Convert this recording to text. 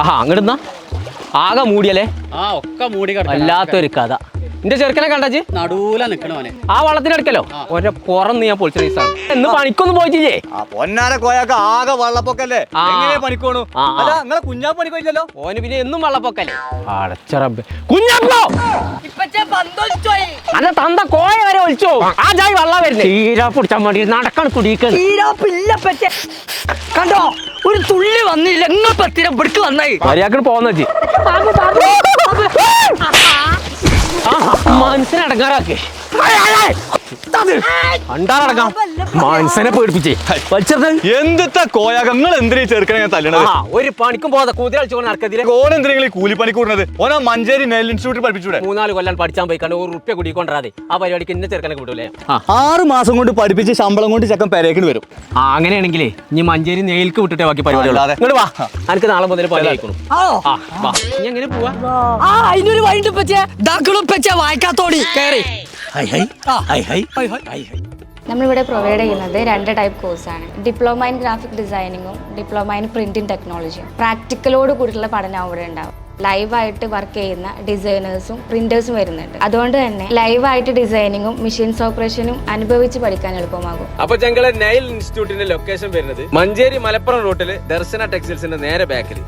ആഹാ അങ്ങോട്ട് ആകെ മൂടിയല്ലേ? ആ ഒക്കെ മൂടി കിടക്കണം വല്ലാത്തൊരു കഥ. എന്റെ ചെറുക്കനെ കണ്ടാച്ച് നടൂല നിക്കണോനെ ആ വള്ളത്തിനടുക്കല്ലോ ഒരെ പുറന്ന് ഞാൻ പൊളിച്ച റീസാണ് എന്ന് പണിക്കൊന്നും പോയിട്ടില്ലേ? ആ പൊന്നാര കോയാക്ക ആകെ വള്ളപ്പൊക്കല്ലേ? പണിക്കോണു. അല്ല നിങ്ങളെ കുഞ്ഞാ പണിക്കോയില്ലല്ലോ? ഓന് പിന്നെ എന്നും വള്ളപ്പൊക്കല്ലേ. അടച്ചറബ് കുഞ്ഞപ്പോ? അല്ല തന്ത കോയ വരെ ഒളിച്ചോ ആ. ജായി വള്ള വരുന്നേ. തീരാ പിടിച്ചാൻ വേണ്ടി നടക്കാൻ കുടിക്കാൻ തീരാപ്പില്ല പറ്റേ. കണ്ടോ? ഒരു തുള്ളി വന്നില്ല. നിങ്ങൾ പത്തിരം പിടിക്ക് വന്നായി. മര്യാദയ്ക്ക് പോന്ന വെച്ച് മനസ്സിനടങ്ങാറാക്കേ മനസ്സിനെ പേടിപ്പിച്ചേ. എന്തിനാ ചെറുക്കനെ തല്ലണത്? ആ ഒരു പണിക്കും പോകാതെ കുതിര നടക്കതിരെ. ഓൻ എന്തിനാ ഈ കൂലിപ്പണി കൂടുന്നത് ഓനാ മഞ്ചേരി നെൽ ഇൻസ്റ്റിറ്റ്യൂട്ടിൽ പഠിപ്പിച്ചൂടെ? മൂന്നാൽ കൊല്ലം പഠിച്ചാൻ പോയി കണ്ട് ഒരു റുപ്യ കുടിക്കൊണ്ടാതെ ആ പരിപാടിക്ക് ഇന്ന ചെറുക്കനെ വിടൂലേ ആറ് മാസം കൊണ്ട് പഠിപ്പിച്ച് ശമ്പളം കൊണ്ട് ചെക്കൻ പെരേക്കിന് വരും. ആ അങ്ങനെയാണെങ്കിലേ ഇനി മഞ്ചേരി നെയിൽക്ക് വിട്ടിട്ടേ ബാക്കി പരിപാടി ഇങ്ങോട്ട് വാ. എനിക്ക് നാളെ മുതൽ പണി ആ. വാ. ഇനി എങ്ങനെ പോവാ? ആ അതിനൊരു വഴിണ്ട് പറ്റിയ ദാക്കളും പച്ച വായിക്കാത്തോടി. കേറി. നമ്മളിവിടെ പ്രൊവൈഡ് ചെയ്യുന്നത് രണ്ട് ടൈപ്പ് കോഴ്സാണ് ഡിപ്ലോമ ഇൻ ഗ്രാഫിക് ഡിസൈനിങ്ങും ഡിപ്ലോമ ഇൻ പ്രിന്റിംഗ് ടെക്നോളജിയും പ്രാക്ടിക്കലോട് കൂടിയുള്ള പഠനം അവിടെ ഉണ്ടാവും. ലൈവായിട്ട് വർക്ക് ചെയ്യുന്ന ഡിസൈനേഴ്സും പ്രിന്റേഴ്സും വരുന്നുണ്ട്. അതുകൊണ്ട് തന്നെ ലൈവായിട്ട് ഡിസൈനിങ്ങും മെഷീൻസ് ഓപ്പറേഷനും അനുഭവിച്ച് പഠിക്കാൻ എളുപ്പമാകും. അപ്പൊ ഞങ്ങളെ നൈൽ ഇൻസ്റ്റിറ്റ്യൂട്ടിന്റെ ലൊക്കേഷൻ വരുന്നത് മഞ്ചേരി മലപ്പുറം റൂട്ടിൽ ദർശന ടെക്സ്റ്റൈൽസിന്റെ നേരെ ബാക്കിൽ